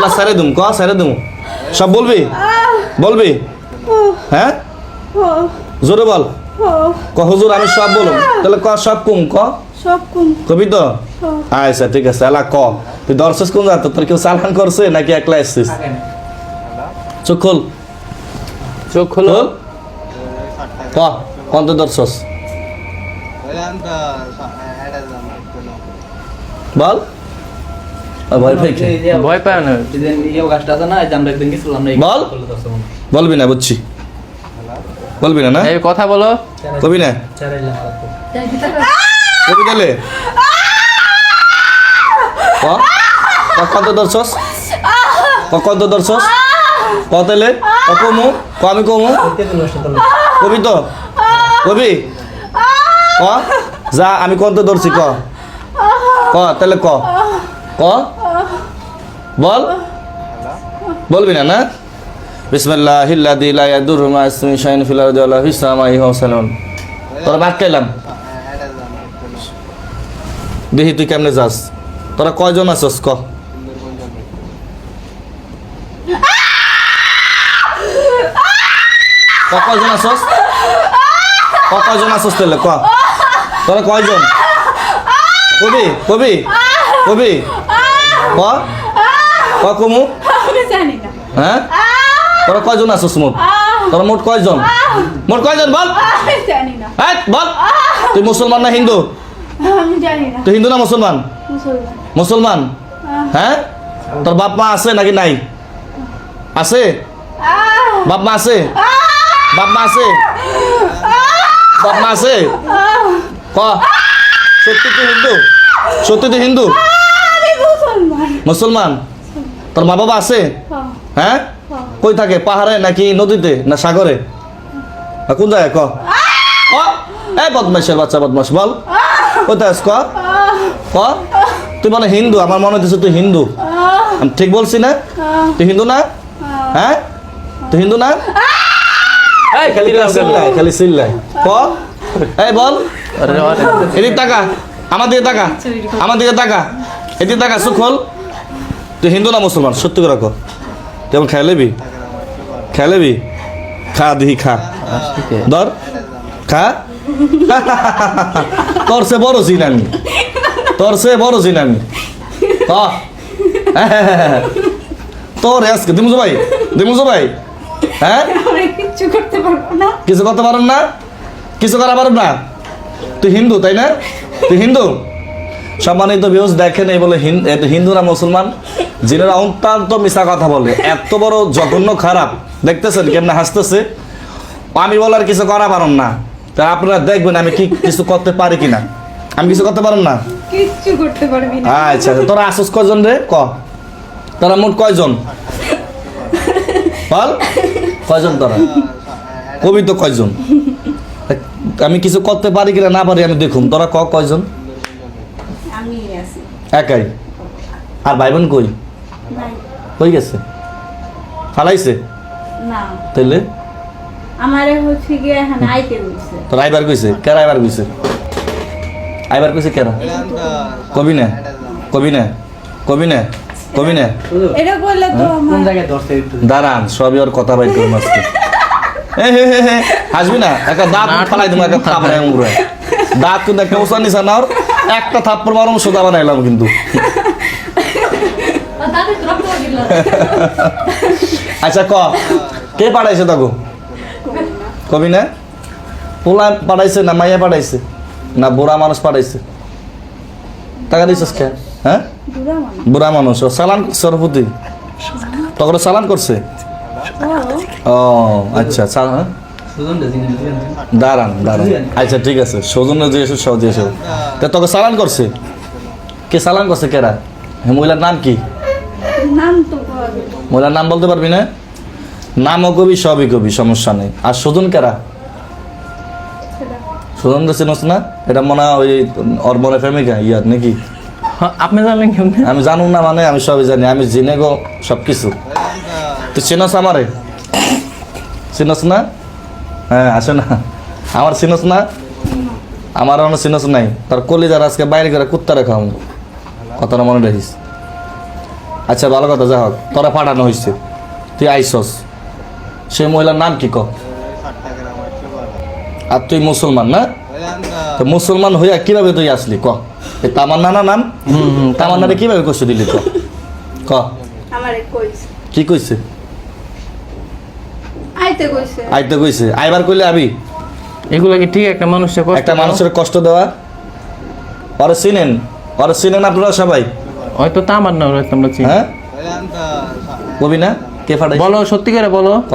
এলা সারে দুম ক সারে দুম? সব বলবি? বলবি? হ্যাঁ? জোরে বল। ক হুজুর আমি সব বলুম। তাহলে ক সব কুম? ক সব কম। কবি তো? আচ্ছা ঠিক আছে এলা ক। তুই দর্শস কোন যাত তোর কেউ করছে নাকি একলা এসছিস? চোখ খোল। চোখ খোলো। ক কত দর্শস বল। ভয় পেয়ে কি? ভয় পায় না। গাছটা আছে না এই যে আমরা একদিন গেছিলাম না এই বল। করলে তো আছে। বলবি না বুঝছি। বলবি না না? এই কথা বলো। কবি না? তো। কবি দিলে ক? ক কত দর্শস ক কত দর্শস ক তেলে ক কমু? ক আমি কমু? তো কবি তো? কবি? ক? যা আমি কত ধরছি ক। ক তাহলে ক। ক? বল। বলবি না না? বিসমিল্লাহ হিল্লাদি লা ইয়াদুরু মা ইসমি শাইন ফিল আরদি ওয়ালা ফিস সামাই ওয়াসালাম তোরা ভাত খাইলাম? দেখি তুই কেমনে যাস? তোরা কয়জন আছস ক? কয়জন আছস? কয়জন আছস তাহলে ক? তোরা কয়জন? কবি কবি কবি। ক? কমু? হ্যাঁ? তোরা কয়জন আছস মোট? তোরা মোট কয়জন? মোট কয়জন বল? বল। তুই মুসলমান না হিন্দু? তুই হিন্দু না মুসলমান? মুসলমান। হ্যাঁ? তোর বাপ মা আছে নাকি নাই? আছে? বাপ মা আছে? বাপ মা আছে? বাপ মা আছে? ক? সত্যি তুই হিন্দু? সত্যি তুই হিন্দু? মুসলমান? তোর মা বাবা আছে? হ্যাঁ, হ্যাঁ? কই থাকে? পাহাড়ে নাকি নদীতে না সাগরে? কোন জায়গায় ক? বদমাইশের বাচ্চা বদমাস বল। কোথায় ক? ক? তুই মানে হিন্দু আমার মনে হচ্ছে তুই হিন্দু। আমি ঠিক বলছি না? তুই হিন্দু না? হ্যাঁ। তুই হিন্দু না? এই খালি খালি ক? এই বল। এদিকে টাকা আমার দিকে টাকা আমার দিকে টাকা এদিকে টাকা সুখল তুই হিন্দু না মুসলমান? সত্যি করে রাখো তুই আমার খেয়ে লেবি খেয়ে লেবি খা দিহি খা। ধর। খা। তোর সে বড় চিন আমি তোর সে বড় চিন আমি তোর আজকে দিমুজো ভাই দিমুজো ভাই হ্যাঁ? কিচ্ছু করতে পারব না। কিছু করতে পারেন না? কিছু করা পারেন না? তুই হিন্দু তাই না? তুই হিন্দু? সম্মানিত ভিউজ দেখেন এই বলে হিন্দু না মুসলমান যিনারা অত্যন্ত মিশা কথা বলে। এত বড় জঘন্য খারাপ। দেখতেছেন কেমনে হাসতেছে? আমি বলার কিছু করা পারেন না। তা আপনারা দেখবেন আমি কি কিছু করতে পারি কিনা। আমি কিছু করতে পারেন না? কিচ্ছু করতে পারবি না। আচ্ছা আচ্ছা, তোরা আসুস কয়জন রে? ক। তোরা মোট কয়জন? বল। কয়জন তোরা? কবি তো কয়জন? আমি কিছু করতে পারি কিনা না পারি আমি দেখুন। তোরা ক কয়জন? একাই? আর ভাই বোন কই কই গেছে? ফালাইছে? না। তাইলে? আমারে হচ্ছে গিয়ে এখানে আইতে বলছে তোর আইবার কইছে? কেরা আইবার কইছে? আইবার কইছে কেরা? কবি না? কবি না? কবি না? কবি না? এটা করলে তো কোন জায়গায় ধরছে একটু দাঁড়ান সবই ওর কথা বাইর হে হে হাসবি না? একটা দাঁত ফালাই তুমি একটা উমরে দাঁত কিন্তু একটা উসান নিছে না ওর একটা থাপ্পড় মারুম সোজা বানাইলাম কিন্তু। আচ্ছা ক? কে পাঠাইছে তাকু কবি না? পোলা পাঠাইছে না মাইয়া পাঠাইছে? না বুড়া মানুষ পাঠাইছে? টাকা দিছিস কে? হ্যাঁ? বুড়া মানুষ। ও সালান প্রতি তখন সালান করছে? ও আচ্ছা সা- দাঁড়ান দাঁড়ান। আচ্ছা ঠিক আছে। সৌজন্য দিয়ে এসো সব দিয়ে এসো। তা তোকে সালান করছে? কে সালান করছে কেরা হ্যাঁ মহিলার নাম কি। মহিলার নাম বলতে পারবি না? নামও কবি সবই কবি সমস্যা নেই। আর সুজন কেরা সুজন তো চিনস না? এটা মনে হয় ওই ওর মনে প্রেমিকা ইয়ার নাকি? হ্যাঁ, আপনি জানলেন কেমনে? আমি জানুন না মানে আমি সবই জানি। আমি জেনে গো সব কিছু তুই চিনস আমারে? চিনস না? হ্যাঁ আসে না। আমার চিনস না? আমার অন্য চিনস নাই। তার কলিজার আজকে বাইরে করে কুত্তা রেখা কথাটা মনে রাখিস। আচ্ছা ভালো কথা যা হোক। তোরা পাঠানো হয়েছে তুই আইসস। সেই মহিলার নাম কি ক? আর তুই মুসলমান না? তো মুসলমান হইয়া কীভাবে তুই আসলি? ক? এই তামান্না না নাম? হুম হুম তামান্নারে কীভাবে কষ্ট দিলি ক? ক? কইছে। কি কইছে? আইতে কইছে। আইতে কইছে। আইবার কইলে আবি এগুলো কি ঠিক? একটা মানুষের কষ্ট একটা মানুষের কষ্ট দেওয়া। ওরে চিনেন। ওরে চিনেন আপনারা সবাই। হয়তো তা আমার না হয়তো আমরা চিনি হ্যাঁ? কবি না? কে ফাটাই বলো সত্যি করে বলো। ক?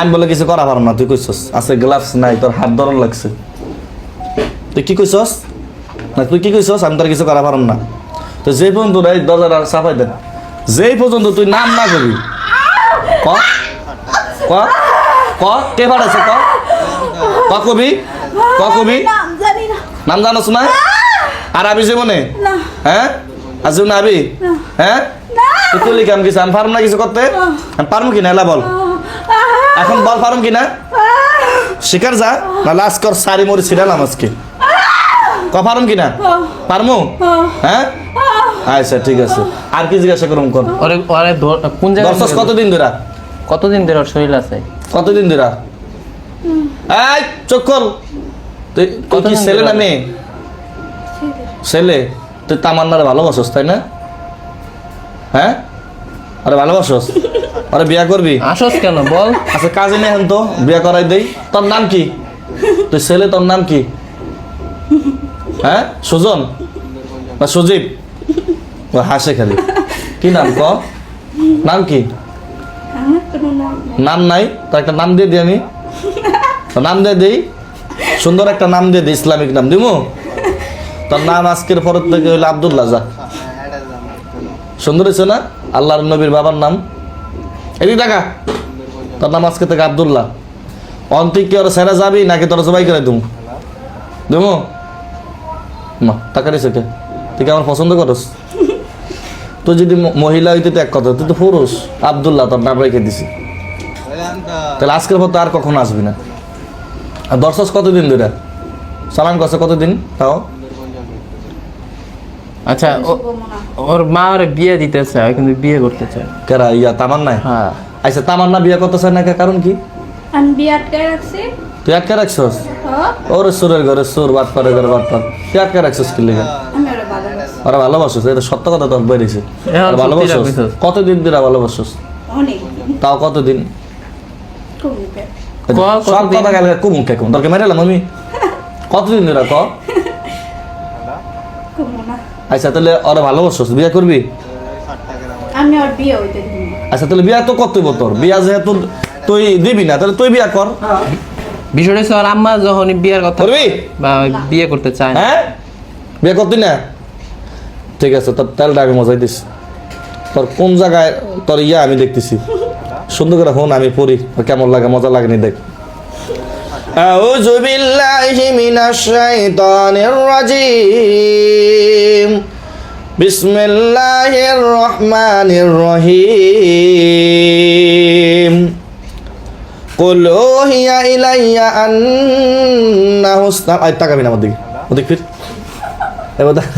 আমি বলে কিছু করা পারো না তুই কইছস। আছে গ্লাভস নাই তোর হাত ধরন লাগছে। তুই কি কইছস? না তুই কি কইছস? আমি তোর কিছু করা পারম না। তো যে পর্যন্ত এই দরজাটা চাপাই দেন যেই পর্যন্ত তুই নাম না করবি ক? ক? কে ফাটাইছে ক? ক কবি? ক কবি? নাম জানি না। আর আবি জীবনে? না। হ্যাঁ? আজ না আবি? হ্যাঁ? তুই তুই লিখাম কিছু আমি পারম না কিছু করতে? আমি পারব কি না? এলা বল। এখন বল পারম কি না? শিকার যা না লাস্ট কর সারি মরি ছিড়ালাম আজকে। ক পারম কি না? পারমু? হ্যাঁ? আচ্ছা ঠিক আছে। আর কি জিজ্ঞাসা কোন ওরে ধর- কোন জায়গায় কতদিন ধরা? কতদিন ধরে ওর শরীর আছে? কতদিন ধরা? এই চোখ খোল। তুই তুই কি ছেলে না মেয়ে? ছেলে। তুই তামান্নারে ভালোবাসস তাই না? হ্যাঁ? আরে ভালোবাসস? আরে বিয়া করবি? আসস কেন বল। আচ্ছা কাজে নেই তো বিয়া করাই দেই। তোর নাম কি? তুই ছেলে তোর নাম কি? হ্যাঁ? সুজন? না সুজীব? ও হাসে খালি। কি নাম ক? নাম কি? নাম নাই তো একটা নাম দিয়ে দিই আমি। নাম দিয়ে দিই। সুন্দর একটা নাম দিয়ে দিই ইসলামিক নাম। দিমু? তার নাম আজকের পরের থেকে হইল আবদুল্লাহ যা। সুন্দর হয়েছে না? আল্লাহর নবীর বাবার নাম। এদিক টাকা তার নাম আজকে থেকে আবদুল্লাহ। অন্তিক কি ওরা সেরা যাবি নাকি তোরা সবাই করে দুম? দুমু? মা টাকা দিছে কে? তুই কি আমার পছন্দ করস? তুই যদি মহিলা হইতে তো এক কথা তুই তো পুরুষ। আবদুল্লাহ তোর নাম রেখে দিছি। তাহলে আজকের পর তো আর কখনো আসবি না। আর দর্শক কতদিন ধরে? সালাম করছে কতদিন? তাও? আচ্ছা ও- ওর মা ওরে বিয়ে দিতে চায় কিন্তু বিয়ে করতে চায় কেরা ইয়া তামান নাই হ্যাঁ। আচ্ছা তামান্না বিয়ে করতে চায় না কে? কারণ কি? আমি বিয়ে আটকে রাখছি। তুই আটকে রাখছস? হ্যাঁ। ওরে সুরের ঘরে সুর বাট পারে ঘরে বাট পার তুই আটকে রাখছস কি লেগে? ওরা ভালোবাসি এটা সত্য কথা তোর বেরিয়েছে রাখবিছস। কতদিন ধরে ভালোবাসস অনেক তাও কতদিন? সব? কথা গেলে কুমুক কে কুম? তোরকে মেরেলাম আমি? কতদিন ধরে ক আচ্ছা তাহলে ওরা ভালোবাসস বিয়ে করবি? আমি ওর বিয়ে হইতে দিব আচ্ছা তাহলে বিয়া তো করতে তোর। বিয়া যেহেতু তুই দিবি না তাহলে তুই বিয়া কর। বিষয়টা হচ্ছে আম্মা যখন বিয়ের কথা করবি? বা বিয়ে করতে চায় হ্যাঁ? বিয়ে করতি না? ঠিক আছে তোর তেলটা আমি মজাই দিস তোর কোন জায়গায় তোর ইয়া আমি দেখতেছি সুন্দর করে হন আমি পড়ি তোর কেমন লাগে মজা লাগেনি দেখ أعوذ بالله من الشيطان الرجيم بسم الله الرحمن الرحيم قل أوحي إلي أنه استمع أي টাকা বিনা আমার দিকে ওদিক ফির এবার দেখা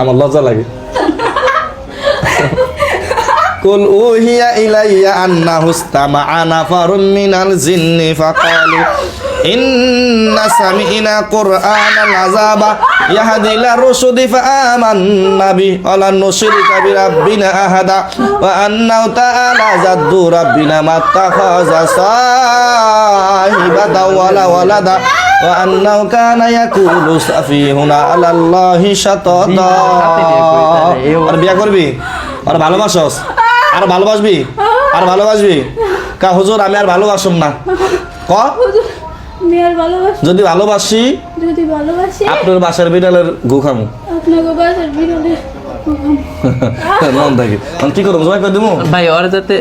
আমার লজ্জা লাগে। কুল উহিয়া ইলাইয়া আন্না হুস্তামা আনা ফারুম মিনাল জিন্নি ফাকালু, ইন্না সামিনা কুরআনাল আযাবা ইয়াহদি ইলা রুশুদি ফাআমান্না বি ওয়ালা নুশরিকা বি রাব্বিনা আহাদা ওয়া আন্না তাআলা জাদ্দু রাব্বিনা মাত্তাখাযা সাহিবাতা ওয়ালা ওয়ালাদা। وأنه كان يقول سفيهنا على الله شططا আর বিয়া করবি আর ভালোবাসস আর ভালোবাসবি আর ভালোবাসবি কা হুজুর আমি আর ভালোবাসম না ক আমি আর ভালোবাসি যদি ভালোবাসি যদি ভালোবাসি আপনার বাসার বিড়ালের গু খামু আপনাকে বাসার বিরলে মন থাকি আমি কি করবো জবাই করে দিবো ভাই ওর যাতে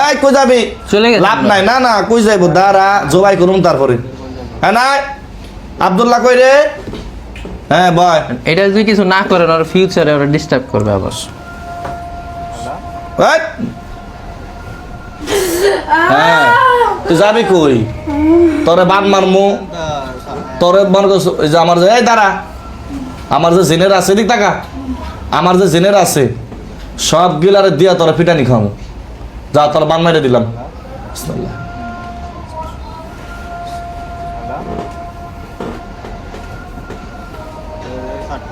এই কই যাবি চলে গেছে লাভ নাই না না কই যাইব দাঁড়া জবাই করুম তারপরে হ্যাঁ নাই আব্দুল্লাহ কই রে? হ্যাঁ বয়। এটা যদি কিছু না করেন ওর ফিউচারে ওরা ডিস্টার্ব করবে আবার। এই। হ্যাঁ তুই যাবি কই? তোরে বাদ মারমু। তোরে মনে করছ ওই যে আমার যে এই দাঁড়া। আমার যে জেনের আছে দিক টাকা আমার যে জেনের আছে সব গিলারে দিয়া তোরা পিটানি খাও যা তোরা বান মাইরে দিলাম। বিসমিল্লাহ।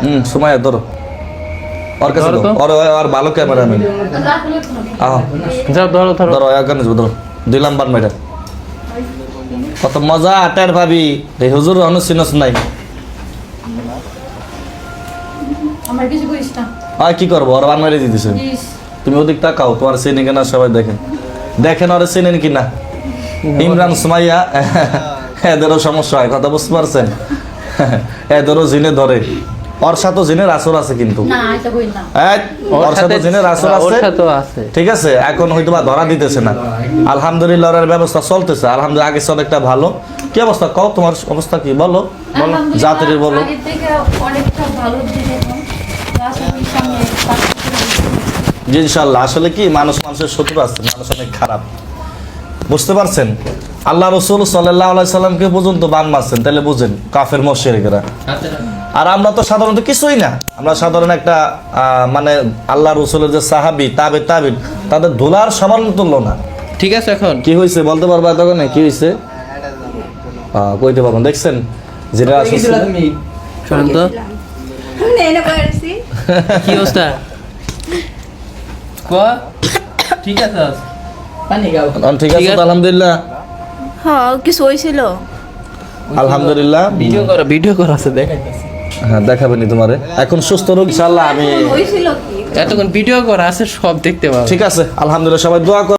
হুম সময় ধরো। ওর কাছে ধরো। ওর আর ভালো ক্যামেরাম্যান আহ। যাও ধরো ধরো। ধরো এখানে ধরো। দিলাম বান মাইরা কত মজা আটার ভাবি। এই হুজুর অনু সিনস নাই। আমার কিছু করিস না। আর কি করব? ওর বান মাইরে দিতেছে তুমি ওদিক তাকাও তোমার চেনে কিনা সবাই দেখেন দেখেন ওরা চেনেন কিনা। ইমরান সুমাইয়া। এদেরও সমস্যা হয় কথা বুঝতে পারছেন? এদেরও জিনে ধরে। ওর সাথে জিনের আসর আছে কিন্তু। ওর সাথে জিনের আসর আছে। ঠিক আছে এখন হয়তো বা ধরা দিতেছে না। আলহামদুলিল্লাহ ওর ব্যবস্থা চলতেছে। আলহামদুলিল্লাহ আগে সব একটা ভালো। কি অবস্থা? কও তোমার অবস্থা কি? বলো। বলো জাতির বলো। জি ইনশাল্লাহ আসলে কি মানুষ মানুষের শত্রু আছে মানুষ অনেক খারাপ। বুঝতে পারছেন? আল্লাহ রসুল সাল্লাহ সাল্লামকে পর্যন্ত বান মারছেন তাহলে বুঝেন কাফের মশেরেকেরা। আর আমরা তো সাধারণত কিছুই না। আমরা সাধারণ একটা মানে আল্লাহ রসুলের যে সাহাবি তাবে তাবিন তাদের ধুলার সামান্য তুল্য না। ঠিক আছে এখন। কি হয়েছে বলতে পারবা তখন? কি হয়েছে কইতে পারবেন দেখছেন? যেটা আসলে শোনেন তো। কি অবস্থা? ঠিক আছে। আলহামদুলিল্লাহ। হ্যাঁ কিছু হয়েছিল। আলহামদুলিল্লাহ। ভিডিও করো ভিডিও করা আছে দেখাইতেছি। হ্যাঁ দেখাবেনি তোমারে। এখন সুস্থ রোগ ইনশাআল্লাহ আমি হয়েছিল কি? এতক্ষণ ভিডিও করা আছে সব দেখতে পাবো। ঠিক আছে আলহামদুলিল্লাহ সবাই দোয়া কর